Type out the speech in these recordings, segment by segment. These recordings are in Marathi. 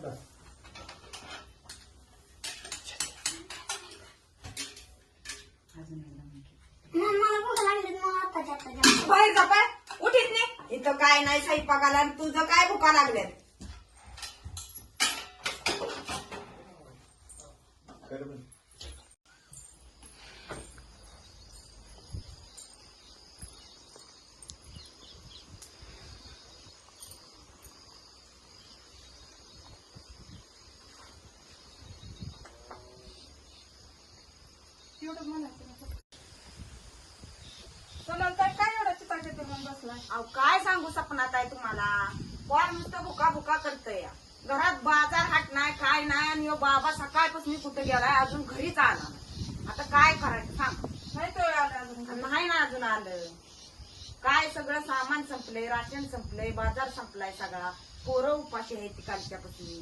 एकदा बाहेर जा पाय उठीत नाही. इथं काय नाही स्वयंपाकाला आणि तुझं काय भुका लागल्या कर म्हण. सोनाल ताई काय एवढा चिताचे म्हणून बसलाय अहो काय सांगू सपनात आहे तुम्हाला कोण नुसतं भुका भुका करतय घरात बाजार हाट नाही काय नाही आणि ह्यो बाबा सकाळपासून कुठे गेलाय अजून घरीच आला नाही. आता काय करायचं सांग. नाही तो आला अजून घरी. नाही ना अजून आलं. काय सगळं सामान संपलंय राशन संपलंय बाजार संपलाय सगळा. पोरं उपाशी आहे तिकडच्यापासून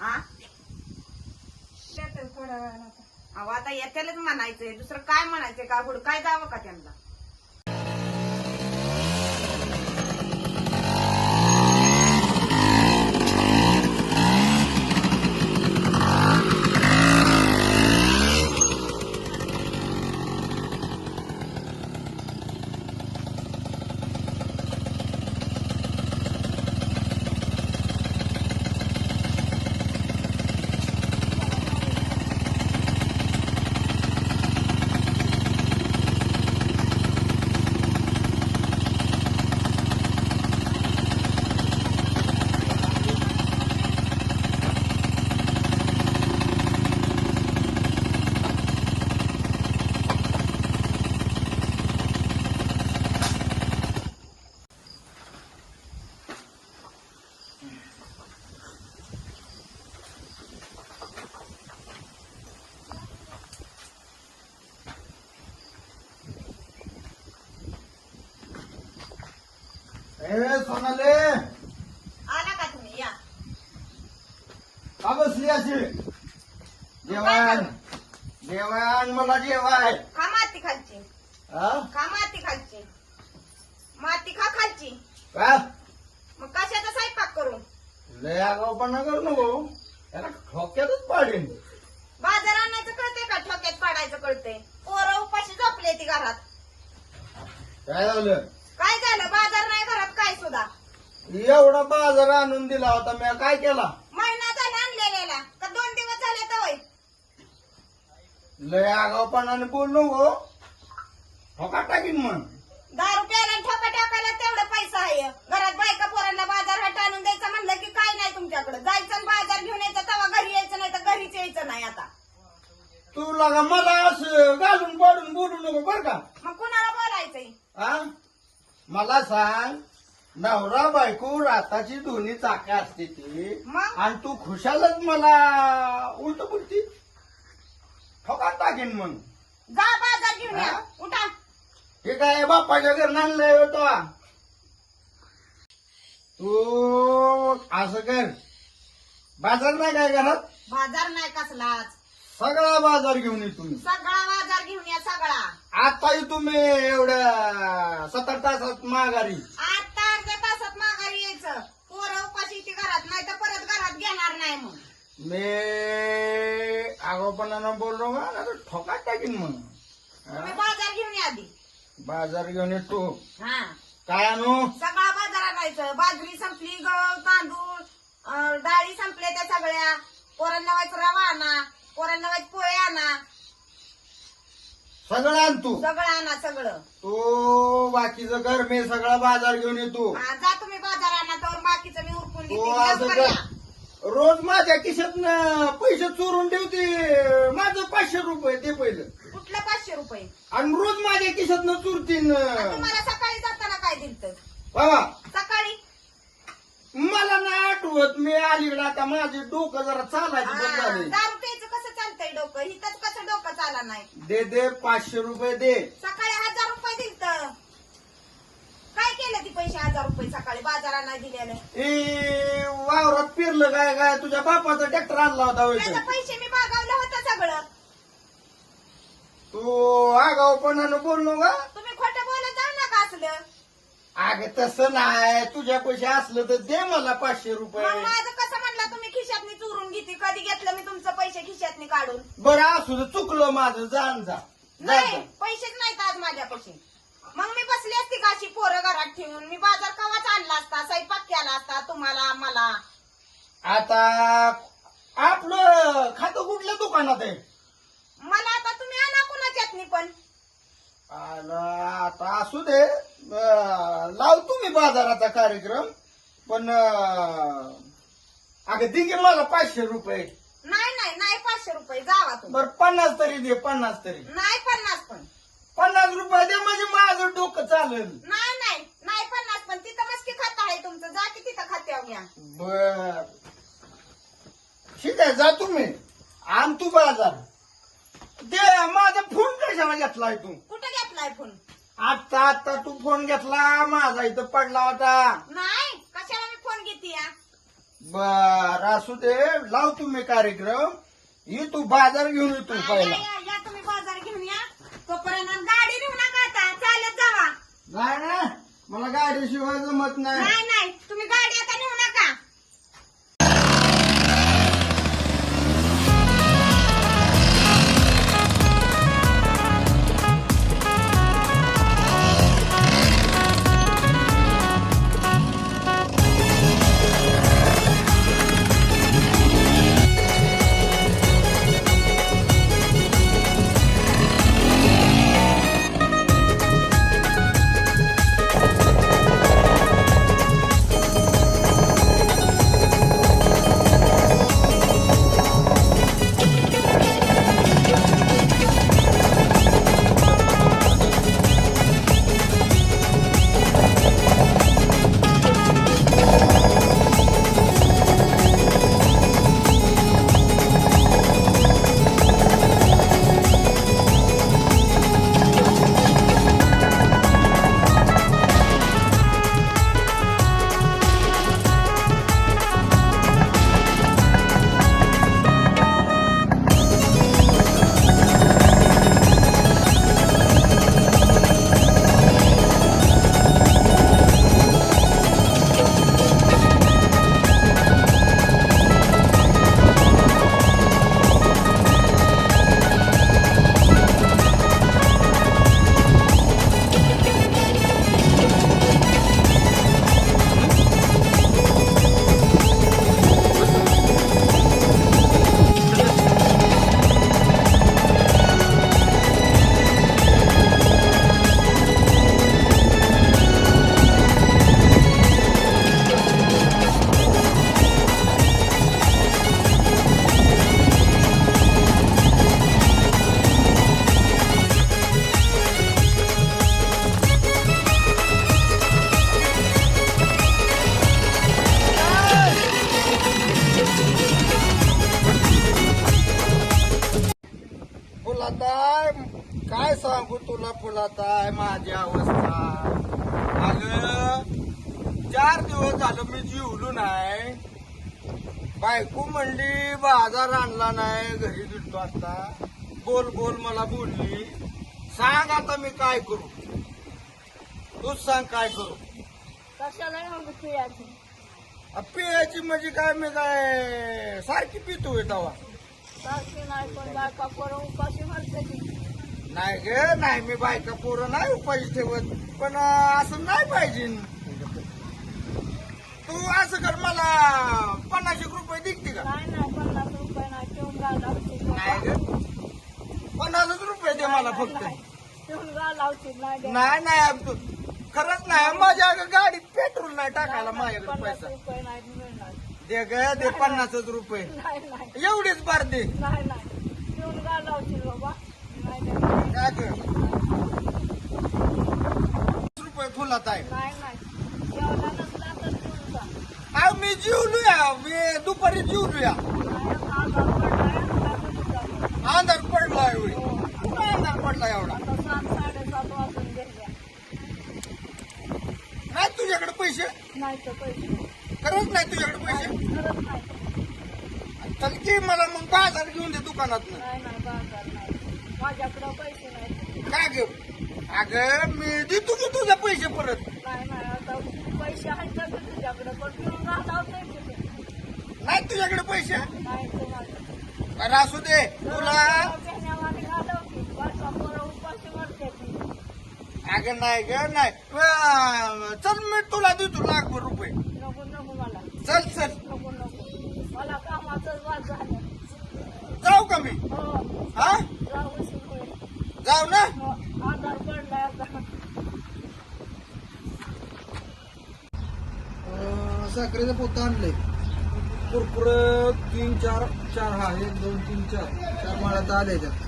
हा थोड्या वेळानं आता. अहो आता येत्यालाच म्हणायचंय. दुसरं काय म्हणायचंय? का पुढं काय जावं का त्यांना ए सोनाले आला का तुम्ही या का बसली अशी जेवण जेवण मला जेवाय खा माती खालची. हा? खा माती खालची. माती खा खालची. का? मग कशाचा स्वयंपाक करू? लय आगाऊपणा करू नको त्याला ठोक्यातच पाडीन. बाजार आणायचं कळतंय का? ठोक्यात पाडायचं कळतंय. पोरं उपाशी झोपले ती घरात. काय झालं? काय झालं? बाजार नाही घरात काय सुद्धा? एवढा बाजार आणून दिला होता. मी काय केला महिना झाला आणलेला का दोन दिवस झाले तर लय आगाऊपणाने बोल नको ठोका टाकीन मग? दहा रुपयाला आणि ठोका टाकायला तेवढा पैसा आहे. घरात बायका पोरांना बाजार हाट आणून द्यायचं म्हणलं की काय नाही तुमच्याकडे. जायचं आणि बाजार घेऊन यायचं तेव्हा घरी यायचं नाही तर घरीच यायचं नाही आता. तू लगा मला असं घालून पाडून बोलू नको बर का? मग कुणाला बोलायचंय? हा मला सांग नवरा बायको राताची दोन्ही चाका असते ती. मग? आणि तू खुशालच मला उलट बोलती? ठोका टाकीन मग. जा बाजार घेऊन या. हा? उठा. हे काय बापाच्या घर आणलंय होतो तू. असं कर. बाजार नाही काय घरात? बाजार नाही कसलाच. सगळा बाजार घेऊन ये तुम्ही. सगळा बाजार घेऊन या सगळा. आता तुम्ही एवढ्या सत्तर तासात माघारी. आता अर्ध्या तासात माघारी यायचं. पोरं उपाशी घरात नाही तर परत घरात घेणार नाही मग. मी आगोपणानं बोललो ठोकात टाकीन मग तुम्ही हा? बाजार घेऊन या आधी बाजार घेऊन येतो हा काय आणू सगळा बाजार आणायचं बाजरी संपली गहू तांदूळ अं, डाळी संपल्या त्या सगळ्या पोरांना व्हायचं रवा आणा पोरांना व्हायचं पोहे आणा सगळं आण तू सगळं आणा सगळं तो बाकीचं कर मी सगळा बाजार घेऊन येतो हा, जा तुम्ही बाजार आणा तर बाकीचं मी उरकून तो असं लवकर कर या. रोज माझ्या खिशात पैसे चोरून ठेवते. माझं पाचशे रुपये ते पहिलं. कुठलं पाचशे रुपये? आणि रोज माझ्या खिशात चुरतीन तुम्हाला सकाळी जाताना काय दिलत? बाबा सकाळी? मला नाही आठवत मी अलीकडे आता माझे डोकं जरा चालायचं बंद झाले दारू प्यायचं कसं चालतंय डोकं? हिथंच कसं डोकं चाला नाही? दे दे पाचशे रुपये दे. सकाळी पैसे हजार रुपये सकाळी बाजारात नाही वावरात पिरलं काय काय? तुझ्या बापाचा ट्रॅक्टर आणला होता पैसे मी मागवलं होता सगळं. तू आगावपणानं बोललो का? तुम्ही खोट बोलत जाऊ नका असलं? अग तस नाही. तुझ्या पैसे असलं तर दे मला पाचशे रुपये. माझं कसं म्हणला तुम्ही? खिशातनी चोरून घेते. कधी घेतलं मी तुमचं पैसे खिशातनी काढून? बरं असू चुकलो चुकलं माझं. जाण जा. जा. नाही पैसेच नाहीत आज माझ्यापाशी. मग मी बसली असती का अशी पोरं घरात ठेवून? मी बाजार कवाच आणला असता? स्वयंपाक केला असता तुम्हाला मला आता आपलं खातं कुठल्या दुकानात आहे? मला आता तुम्ही आणा कुणाच्यातनी पण. आला, आता असू दे. अं, लावतो मी बाजाराचा कार्यक्रम. पण अं, अगं दे की मला पाचशे रुपये? नाही नाही नाही पाचशे रुपये. जावा तुम्ही. बर पन्नास तरी दे पन्नास तरी. नाही पन्नास पण. पन्नास रुपये दे म्हणजे माझं डोकं चालेल. नाही नाही. नाही पन्नास पण तिथं मस्की खाता आहे तुमचं. जा की तिथं खात्यावर घ्या बर. ठीक आहे जा तुम्ही. आण तू बाजार. दे माझा फोन कशाला घेतलाय तू? कुठं घेतलाय फोन आता आता तू फोन घेतला माझा इथं पडला होता. नाही कशाला मी फोन घेते या? बर असू दे लाव तुम्ही कार्यक्रम. ये तू बाजार घेऊन ये तू या, पहिला. या, या तुम्ही बाजार घेऊन या. तोपर्यंत गाडी नेऊ नका आता. चालत जावा. नाही ना मला गाडीशिवाय जमत नाही. नाही नाही. तुम्ही गाडी आता तूच सांग काय करू? कशाला मग पियाची अ, पियाची म्हणजे काय मी काय सारखी पितोय तवा. सारखी नाही पण बायका करून उपाशी म्हणते ती. नाही ग नाही मी बायका पोरं नाही उपाशी ठेवत पण अं, असं नाही पाहिजे. तू असं कर मला पन्नास एक रुपये दिखते का? नाही नाही पन्नास रुपये नाही ठेवून नाही ग. पन्नासच रुपये दे मला फक्त. ठेवून नाही. नाही नाही खरंच नाही. माझ्या अगं गाडीत पेट्रोल नाही टाकायला माझ्याकडे पैसा. रुपये नाही मिळणार दे ग दे पन्नासच रुपये. नाही नाही. एवढीच बार दे. नाही बाबा. नाही द्या. काय ग? रुपये फुलात आहे. नाही नाही. जेवला नसला तर ठेवून जा अहो मी जिवलूया. मी दुपारी जिवलूया. नाही, आजार पडलाय, लागून जा. अंधार पडलाय होय. कुठं अंधार पडला एवढा आता सात साडेसात वाजून गेल्या नाही तुझ्याकडे पैसे? नाही तर पैसे खरंच नाही तुझ्याकडे पैसे? चल की मला मग बाजार घेऊन दे दुकानात नाही नाही बाजार नाही. माझ्याकडं पैसे नाही. काय ग? अगं मी देतो की तुझे पैसे परत. नाही नाही आता पैसे नाही तुझ्याकडे पैसे? तर असू दे. तुला घेण्यावाली घालवते वाचा पोरं उपाशी मरते ती. नाही ग नाही. चल मी तुला देतो लाखभर रुपये. नको नको मला. चल चल. नको नको. मला कामाचंच वाद झालं. जाऊ का मी? हो. हा? जाऊ जाऊ ना? हो आधार पडलाय आता साखरेचं पोतं आणलंय. कुरकुर तीन चार चार हा एक दोन तीन चार. चार माळ्यात आले त्यात.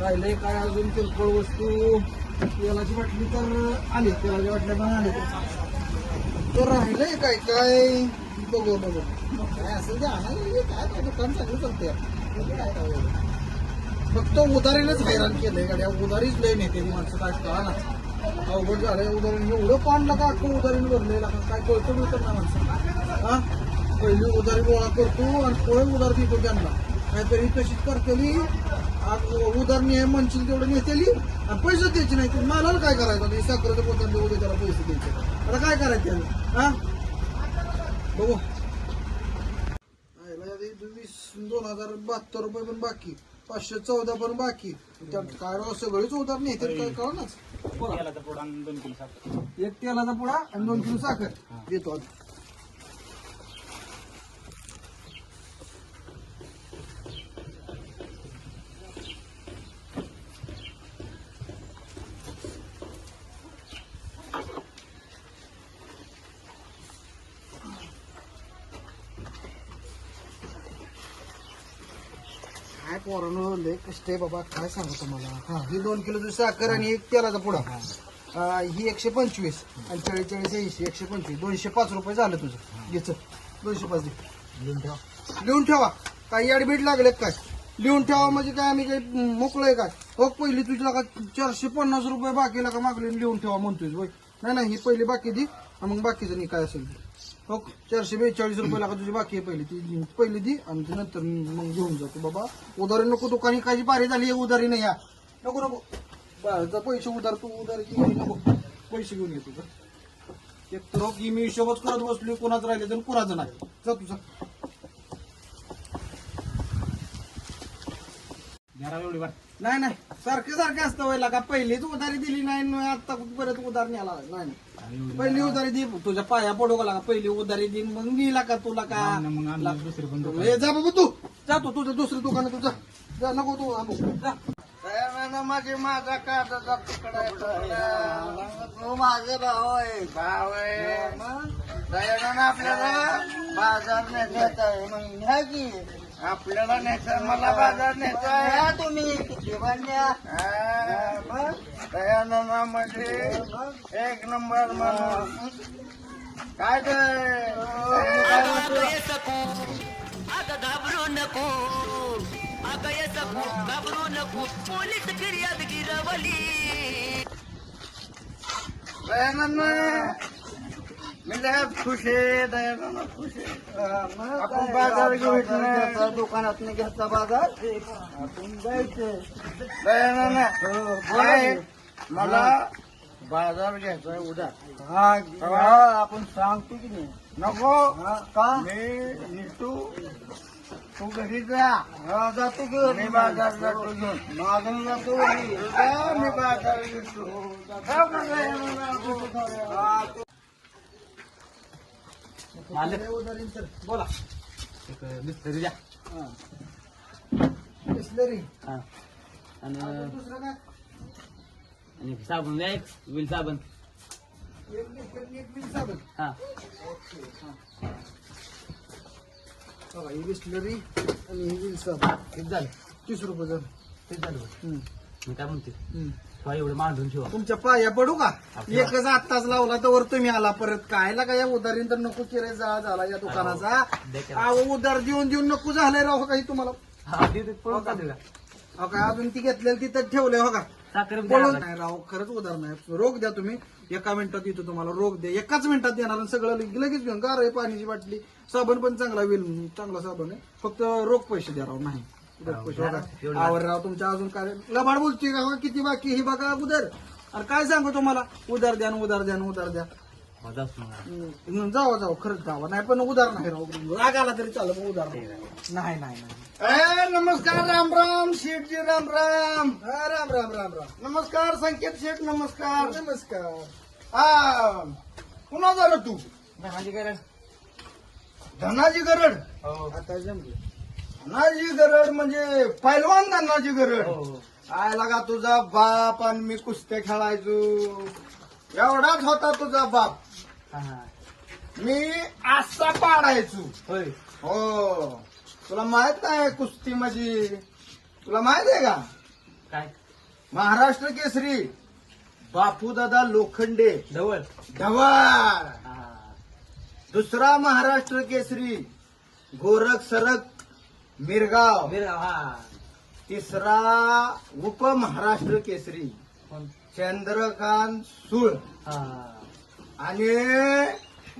राहिले काय अजून किरकोळ वस्तू? तेलाची बाटली तर आली तेलाची बाटल्या पण आले. तर राहिलंय काय काय? बघू बघू. काय असेल ते आणायला काय काय दुकान चांगलं चालते काय फक्त उदारीनच हैराण केलंय गाड्या उदारीच लय नेते माणसं काय कळा ना? अवघड झालंय उधारी एवढं पान का अख्खं उदारीन भरलेलं काय कळतं मिळतं ना माणसं हा? पहिली उदारी गोळा करतो आणि पोळे उदार देतो त्यांना. नाहीतरी तशीच करतेली? आज उदारणी आहे म्हणशील तेवढं नेतेली? आणि पैसे द्यायचे नाही. तर मालाला काय करायचं? ते साखरेचं पोत्याला उद्या त्याला पैसे द्यायचे? आता काय करायचं त्याला? हा? बघू. वीस दोन हजार बहात्तर रुपये पण बाकी. पाचशे चौदा पण बाकी. त्यात काय राव सगळीच नाही. तर काय कळणार एक तेलाचा पुडा आणि दोन किलो साखर. देतो आता काय आहे बाबा काय सांगू तुम्हाला? हा ही दोन किलोची साखर आणि एक तेलाचा पुडा. हा, ही एकशे पंचवीस आणि चाळीस चाळीस ऐंशी एकशे पंचवीस. दोनशे पाच रुपये झालं तुझं. घ्यायचं दोनशे पाच दे. लिहून ठेवा. लिहून ठेवा. काही ॲडमिट लागले काय? लिहून ठेवा म्हणजे काय आम्ही काही मोकळं आहे काय? हो पहिली तुझ्या का चारशे पन्नास रुपये बाकीला का मागले लिहून ठेवा म्हणतोय नाही नाही ही पहिली बाकी दी मग बाकीचं नाही काय असेल. हो चारशे बेचाळीस रुपये लागा तुझी बाकी आहे पहिली. ती पहिली दी आणि ती नंतर मग घेऊन जातो. बाबा उधारी नको दुकानी काही बारी झाली आहे उधारी नाही या. नको नको. बाहेरचा पैसे उधार तू उधारी नको. पैसे घेऊन ये तुझं. एक तर हो की मी हिशोबच करत बसली कोणाच राहिले तर कोणाचं नाही. जा तुझा नाही नाही. सारखे सारखे असतं व्हायला का? पहिलीच उधारी दिली नाही न आता परत उधार न्यायला नाही नाही. पहिली उधारी दे तुझ्या पाया पडू का लागा? पहिली उधारी दिन मग गेला का तुला का? हे जा बाबा तू. जा तू तुझं दुसरं दुकान तुझं. जा नको तू आणू. जा. दयानंद माझे माझा काटाचा तुकडा आहे, तुकडा. तू माझे भाऊ आहे. भाऊ आहे. दयानंद आपल्याला बाजार नेतात आहे मग न्या की. आपल्याला नेता मला बाजार नेता आहे. तुम्ही. किती बांध्या दयानंदामध्ये एक नंबर माणूस. काय ते अगं घाबरू नको. अगं ये सकू घाबरू नको. पोलीस फिर्याद गिरवली. दयानंद मी लय खुश आहे दयानंद खुश आहे. आपण बाजार घेऊ इथनं. दुकानात घ्यायचा बाजार. आपण जायचं. दयानंद काय? मला बाजार घ्यायचा आहे उद्या. हा आपण सांगतो की नाही. नको. का मी निघतो तू घरी जा. जातो की मी बाजार जातो घेऊन मागणी जातो. जा, मी बाजार घेतो जाऊ का दयानंद? बोला. बिस्लरी दुसरं काय? आणि साबण द्या एक विल साबण. एक बिस्लरी, एक बिल साबण. हा. बघा ही बिस्लरी आणि ही साबण झालं. तीस रुपये झालं. किती झालं हम्म, मी काय म्हणते? हम्म. ठेवा एवढं मांडून ठेवा. तुमच्या पाया पडू का? एकच आत्ताच लावला तर वर तुम्ही आला परत. कायला काय या उधारीन तर नको किरे जा झाला या दुकानाचा. अहो उधार देऊन देऊन नको झालंय राव काही तुम्हाला? हा ते- ते पळून का अहो काय अजून ती घेतलेली तिथं ठेवलंय हो का? साखर द्या. नाही राव खरंच उधार नाही. रोग द्या तुम्ही. एका मिनिटात देतो तुम्हाला रोग द्या एकाच मिनिटात देणार आणि सगळं लगेच लगेच घेऊन गार आहे पाण्याची बाटली. साबण पण चांगला होईल चांगला साबण आहे. फक्त रोग पैसे द्या राव नाही. पैसे बघा. आवर राव तुमच्या अजून काय? लबाड बोलतोय का? किती बाकी ही बघा उधार अरे काय सांगू तुम्हाला? उधार द्या न उधार द्या न उधार द्या. जाऊ. हम्म, जावा जावा खरंच जावा. नाही पण उदार नाही राव. राग आला तरी चालत उदार नाही. नाही नाही नाही. ए नमस्कार राम राम शेठजी राम राम. हा, राम राम राम राम. नमस्कार संकेत शेठ नमस्कार. नमस्कार. हा पुन्हा झालं तू. धनाजी काय रे? धनाजी गरड. हो. आता जमले. धनाजी गरड म्हणजे पैलवान धनाजी गरड. हो. काय लागा तुझा बाप आणि मी कुस्त्या खेळायचो. एवढाच होता तुझा बाप. मी आस्ता पाडायचो. होय. हो. तुला माहीत नाही कुस्ती म्हणजे तुला माहीत आहे का? काय? महाराष्ट्र केसरी. बापू दादा लोखंडे. जवळ ढवाळ हा. दुसरा महाराष्ट्र केसरी गोरख सरक मिरगाव. बिरगाव, हा. तिसरा उप महाराष्ट्र केसरी कोण? चंद्रकांत सुळ. हा. आणि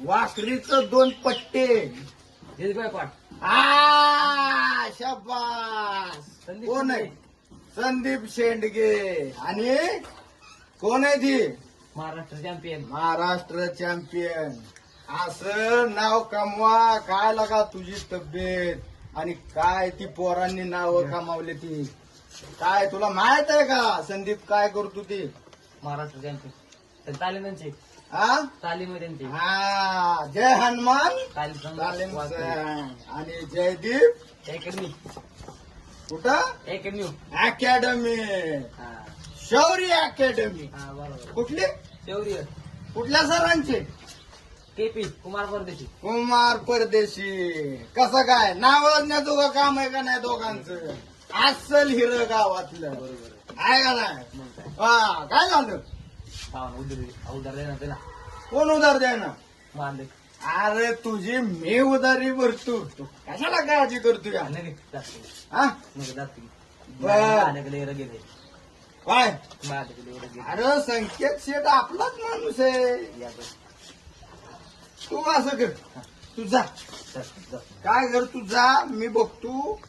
वाकरीचं दोन पट्टे. गायकवाड आ संदीप कोण आहे? संदीप शेंडगे. आणि कोण आहे ती? महाराष्ट्र चॅम्पियन. महाराष्ट्र चॅम्पियन. असं नाव कमवा काय लागा तुझी तब्येत? आणि काय ती पोरांनी नाव कमावली ती? काय तुला माहीत आहे का? संदीप काय करतो ती? महाराष्ट्र चॅम्पियन तालीम त्यांची हा? तालीम त्यांची हा जय हनुमान. तालीम. आणि जयदीप. अकॅडमी कुठं? अकॅडमी अकॅडमी शौर्य अकॅडमी कुठली? शौर्य. कुठल्या सरांचे? केपी कुमार परदेशी. कुमार परदेशी. कसं काय? नावण्याचं का काम आहे का नाही दोघांचं? अस्सल हिर गावातलं. आहे का नाही? मग काय हा काय झालं? हा उदर उदर ना. त्याला कोण उधार द्यायना मारले अरे तुझी मी उधारी भरतो. तू कशाला काळजी करतो या नाही जास्त हा? मग जास्त. माझ्याकडे काय? माझ्याकडे अरे संकेत शेठ आपलाच माणूस आहे. या. तू असं कर तू जा. काय कर तू जा. मी बघतो.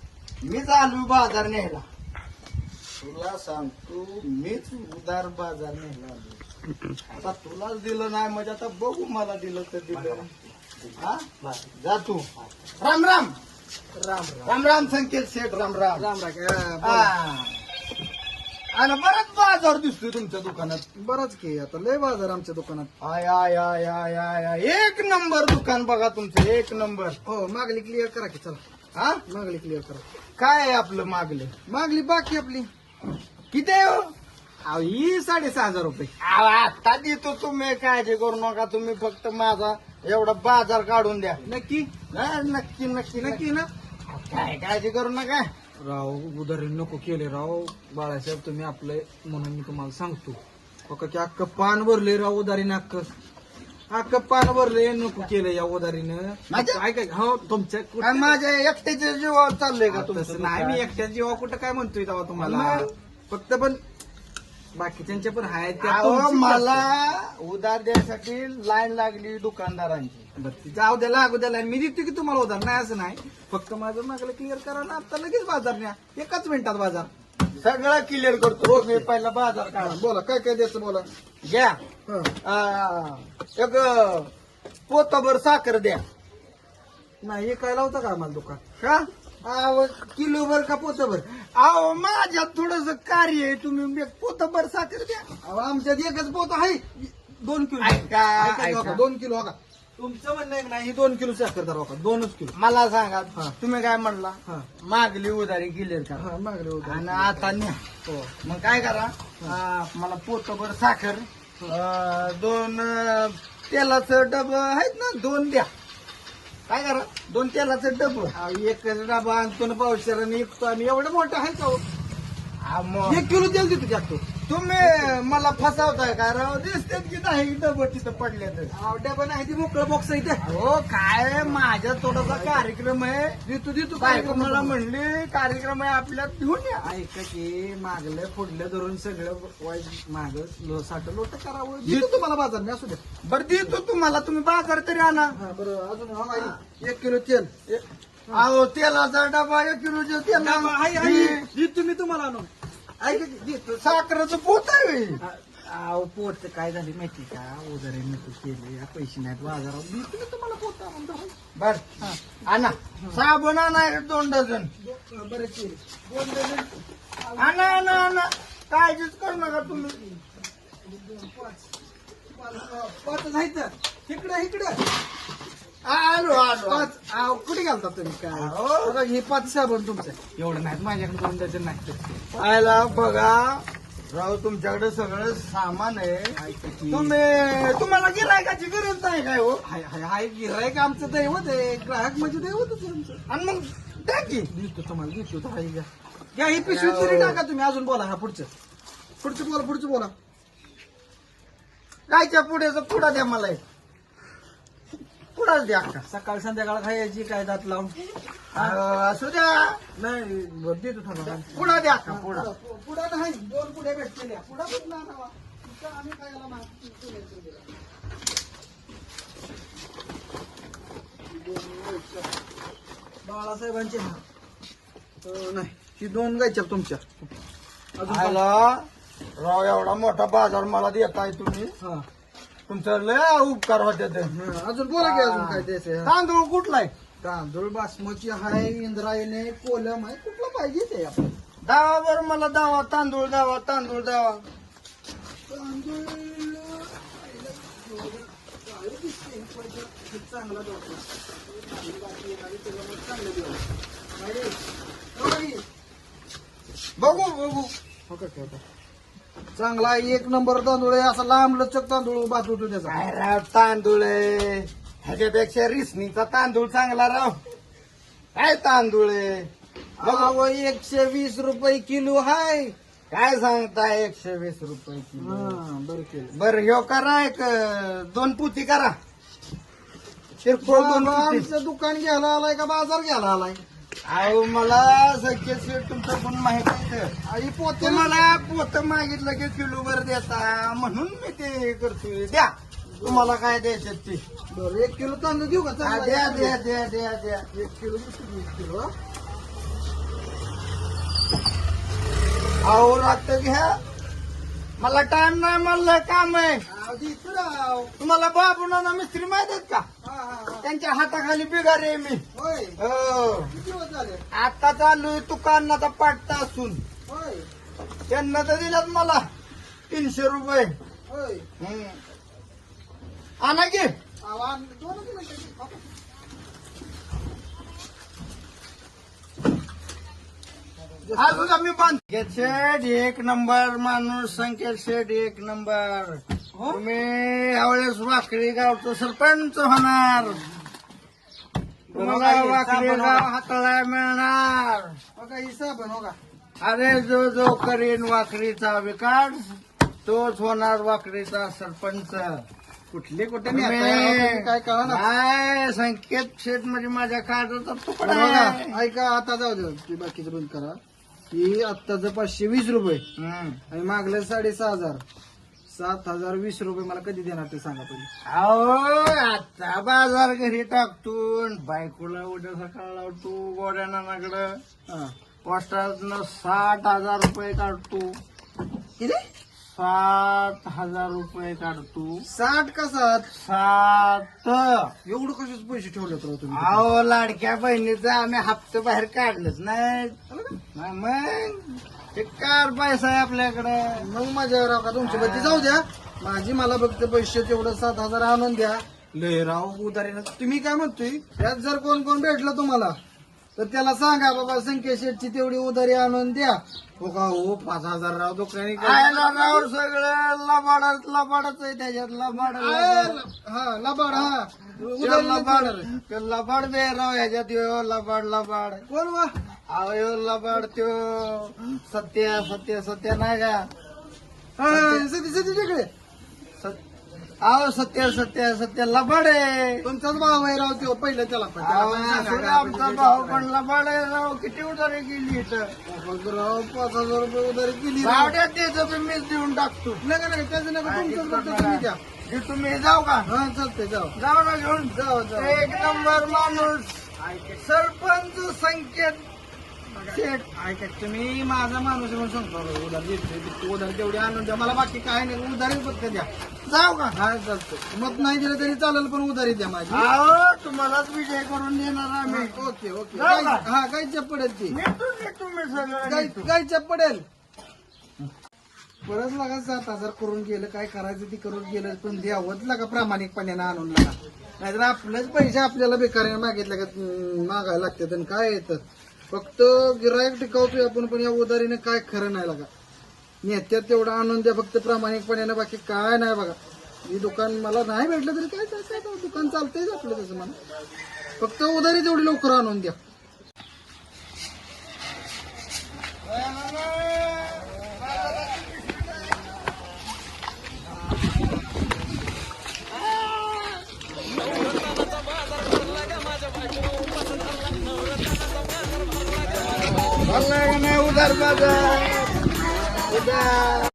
मीच आलो बाजार न्यायला. तुला सांगतो मीच उदार बाजार न्यायला आलो. आता तुलाच दिलं नाही म्हणजे आता बघू मला दिलं तर दिलं. हा. जा तू. राम राम. राम राम. राम राम संकेत शेठ राम राम. राम राम. आणि बरंच बाजार दिसतोय तुमच्या दुकानात. बरंच की आता लय बाजार आमच्या दुकानात. आय आय आय आय आय आय. एक नंबर दुकान बघा तुमचं एक नंबर. हो मागली क्लिअर करा की चला. हा? मागली क्लिअर करा. काय आहे आपलं मागलं? मागली बाकी आपली. किती आहे हो? अहो, ही साडेसहा हजार रुपये. अहो, आता देतो तुम्ही काळजी करू नका तुम्ही फक्त माझा एवढा बाजार काढून द्या. नक्की? हा, नक्की नक्की नक्की. ना? काय काळजी करू नका. राव उदाहरण नको केले राव. बाळासाहेब तुम्ही आपले म्हणून मी तुम्हाला सांगतो. बघा की अख्खं पान भरले राव उदारीनं अख्खं. अख्खं पान भरले नको केलं या उदारीनं माझ्या? काय काय? हो तुमच्या काय कुठं- माझ्या एकट्याच्या जीवावर चाललंय का तसं तुमचं? नाही मी? एकट्या जीवा कुठं काय म्हणतोय तेव्हा तुम्हाला? मग? फक्त पण बाकीच्यांच्या पण आहेत त्या अहो, मला उधार द्यायसाठी लाईन लागली दुकानदारांची. बरं, ती जाऊ द्या लागू मी देतो की तुम्हाला उधार. नाही असं नाही. फक्त माझं मागलं क्लिअर करा ना आता लगेच बाजार न्या. एकाच मिनिटात बाजार. सगळं क्लिअर करतो. मी पहिला बाजार काढा. बोला काय काय द्यायचं बोला? घ्या. हं. आ, एक पोतभर साखर द्या. नाही हे काय लावता का आम्हाला दुकान? का किलोभर का पोतभर अहो माझ्यात थोडस कार्य आहे तुम्ही एक पोतभर साखर द्या. अहो, आमच्यात एकच पोत आहे. दोन किलो. ऐका, ऐका की ऐका. बघा, दोन किलो का तुमचं म्हणणं आहे की नाही ही दोन किलो साखर धरा का दोनच किलो. मला सांगा हा. तुम्ही काय म्हणला? हा. मागली उधारी क्लिअर करा हा मागले होते आणि आता न्या. हो. मग काय करा? आ, मला पोतभर साखर दोन अ, तेलाचं डब आहेत ना दोन द्या. काय करा? दोन तेलाचं डब. एक डबा आणतो ना पावसाळ्याने आणि एक आणि एवढं मोठं आहे का हो? आ, मग. एक किलो तेल देतो जास्त. तुम्ही मला फसवताय का? राव दिसतात की नाही? डब तिथं पडले तर डबा नाही ती मोकळं बॉक्स आहे ते हो काय? माझ्या थोडासा कार्यक्रम आहे. देतो देतो काय बायको मला म्हणली कार्यक्रम आहे आपल्यात घेऊन या. ऐका की मागलं पुढलं धरून सगळं वाईट माग साठ लोट करावं. देतो तुम्हाला बाजार मी असू द्या. बरं देतो तुम्हाला. तुम्ही बाजार तरी आणा. बरं अजून हा, एक किलो तेल. अहो तेलाचा डबा एक किलोचे तेल आहे, आहे. मी तुम्हाला आणून. ऐका साखरेचं पोत आहे. बे. अहो पोत काय झाली माहिती का? उदारे नको केले पैसे नाहीत बाजारात. मी तुला तुम्हाला पोत आणून देऊ. बर. आणा. साबण आणा दोन डझन. बरं केले दोन डझन. आणा आणा आणा. काळजीच करू नका तुम्ही. पाच आहेत इकडं इकडं. आलो आलो पाच अहो, कुठे घालता तुम्ही? काय? अहो. बघा, हे पाच साबण तुमचं. एवढं नाही माझ्याकडे दोन डझन नाही. आयला बघा. राव तुमच्याकडे सगळं सामान आहे. तुम्ही तुम्हाला गिरायकाची गरज नाही काय हो? हाय हाय हाय गिरायक आमचं दैवत आहे. ग्राहक म्हणजे दैवतच आहे आमचं. आणि मग द्या की देतो तुम्हाला देतो तर हाय घ्या घ्या ही पिशवी तरी टाका तुम्ही. अजून बोला हा पुढचं. पुढचं बोला पुढचं बोला. कायच्या पुढेच पुढा द्या मला. एक. पुढाच द्या? का सकाळ संध्याकाळ खायची काय दात लावून? असू द्या. नाही देतो थांबा पुढा द्या? का पुढा. पुढा नाही दोन पुढे भेटलेल्या पुढा पण ना नावा. इथं आम्ही काय याला माहिती केलं तुला. बाळासाहेबांचे अं, नाही ही दोन गायच्या तुमच्या. अजून राव एवढा मोठा बाजार मला देताय तुम्ही. हा. तुमचं लय उपकार होते ते. हं, अजून बोला की अजून काय द्यायचं तांदूळ कुठलाय तांदूळ बासमती आहे इंद्रायणी कोलम आहे कुठलं पाहिजे ते आपण दावा बरं मला दावा तांदूळ दावा तांदूळ दावा. चांगला बघू बघू. चांगला एक नंबर तांदूळ आहे असा लांब लचक तांदूळ भात होतो त्याचा. काय राव तांदूळ आहे? ह्याच्यापेक्षा रिसनीचा तांदूळ चांगला राव. काय तांदूळ आहे? अहो, एकशे वीस रुपये किलो हाय. काय सांगताय एकशे वीस रुपये किलो? बरं केलं. बर ह्यो करा एक अं, दोन पुती करा. किरकोळ दोन बाबा, पुती. आमचं दुकान घ्यायला आलाय का? बाजार घ्यायला आलाय? अहो मला सख्य तुमचं गुण माहीत आहे? आई पोते. पोत मागितलं की किलो भर देता. म्हणून मी ते करतोय. द्या. तुम्हाला काय द्यायचं ते? बरं एक किलो तांदूळ देऊ का? हा, चांगला? द्या द्या द्या द्या द्या. एक किलो किती एक किलो. हा? अहो घ्या. मला टाइम नाही मला काम आहे. राव. तुम्हाला बाबूना मिस्त्री माहीत आहेत का? हा, हा, हा. त्यांच्या हाताखाली बिगार आहे मी. होय. हो. किती दिवस झाले? आता चालू दुकानाचा पाटता असून. होय. त्यांना तर दिलात मला तीनशे रुपये. होय. हम्म. आणा की. आण- दोनच मिनिटं. अजून आम्ही बांध. शेठ एक नंबर माणूस संकेत शेठ एक नंबर. तुम्ही यावेळेस वाकडी गावचं सरपंच होणार. तुम्हाला वाकडी गाव हाताळायला मिळणार. बघा हिसाब आहे, हो का अरे जो जो करीन वाकरीचा विकास तोच होणार वाकरीचा सरपंच. कुठले कुठे तुम्ही काय कळा ना काय संकेत शेठ म्हणजे माझ्या कार्डाचा तुकडा बघा आहे. ऐका आता जाऊ द्या ते बाकीचं बंद करा. ही आत्ताचं पाचशे वीस रुपये. हम्म. आणि मागलं साडेसहा हजार. सात हजार वीस रुपये मला कधी देणार ते सांगा पहिले. अहो आता बाजार घरी टाकतो बायकोला उद्या सकाळ लावतो गोड्या नानाकडं हा. पोस्टातनं साठ हजार रुपये काढतो. किती? सात हजार रुपये काढतो. साठ का सात? सात. एवढं कशाच पैसे ठेवलेत राव तुम्ही? अहो लाडक्या बहिणीचं आम्ही हप्ते बाहेर काढलंच नाही हा, मग? ते कार पैसा आहे आपल्याकडं. मग माझ्या राव का तुमची बद्दी जाऊ द्या. माझी मला फक्त पैसे तेवढं सात हजार आणून द्या. लय राव उदारीनं. तुम्ही काय म्हणतोय? त्यात जर कोण कोण भेटलं तुम्हाला? तर त्याला सांगा बाबा संकेत शेठची तेवढी उधारी आणून द्या. हो का हो? पाच हजार राव दुकानी राव सगळं लबाडच लबाडच आहे त्याच्यात लबाड लबाड. हा लबाड हा. उधारी लबाड लबाड बे राव ह्याच्यात यो लबाड लबाड. कोण वा? अहो यो लबाड त्यो. सत्य सत्य सत्य नाही का? हा सती सती तिकडे. अहो सत्य सत्य सत्य लबाड. आहे तुमचाच भाव आहे राव त्यो पहिलं त्याला पण त्याला अहो, पण सांगा आमचा भाऊ द्यायचे. पण लबाड आहे राव. किती उधारी गेली इथं? आपण राव पाच हजार रुपये उधारी केली राव. गावड्यात त्याचं बी मीच देऊन टाकतो. नका नका त्याचं नका फक्त तुम्ही द्या. की तुम्ही जाऊ का? हा चालतंय जाऊ. जाऊ ना घेऊन. जाऊ जाऊ. एक नंबर माणूस. सरपंच संकेत शेठ ऐका तुम्ही माझा माणूस म्हणून सांगतो उधार देतो उधार तेवढी आणून द्या. मला बाकी काय नाही उधारी फक्त द्या. जाऊ का? हा चालतं मत नाही दिलं तरी चालेल पण उधारी द्या माझी. अहो तुम्हालाच विजय करून देणार आम्ही. Okay okay. जाऊ का? गाई- हा गाईच्या पडेल ती. नेतो सगळं नेतो. गाईच्या पडेल बरंच लागा सात हजार करून गेलं काय करायचं ती करून गेलं पण द्यावंच लागा प्रामाणिकपणानं आणून लागा. नाहीतर आपलेच पैसे आपल्याला बेकार मागितले का हम्म, मागायला लागतात आणि काय येतं? फक्त गिरायक टिकावतोय आपण पण या उदारीनं काय खरं नाही लागा नेत्यात तेवढा आणून द्या फक्त प्रामाणिकपणानं बाकी काय नाही बघा. ही दुकान मला नाही भेटलं तरी काय काय दुकान चालतंयच आपलं तसं मला फक्त उधारी तेवढी लवकर आणून द्या. उधार बाजार उधार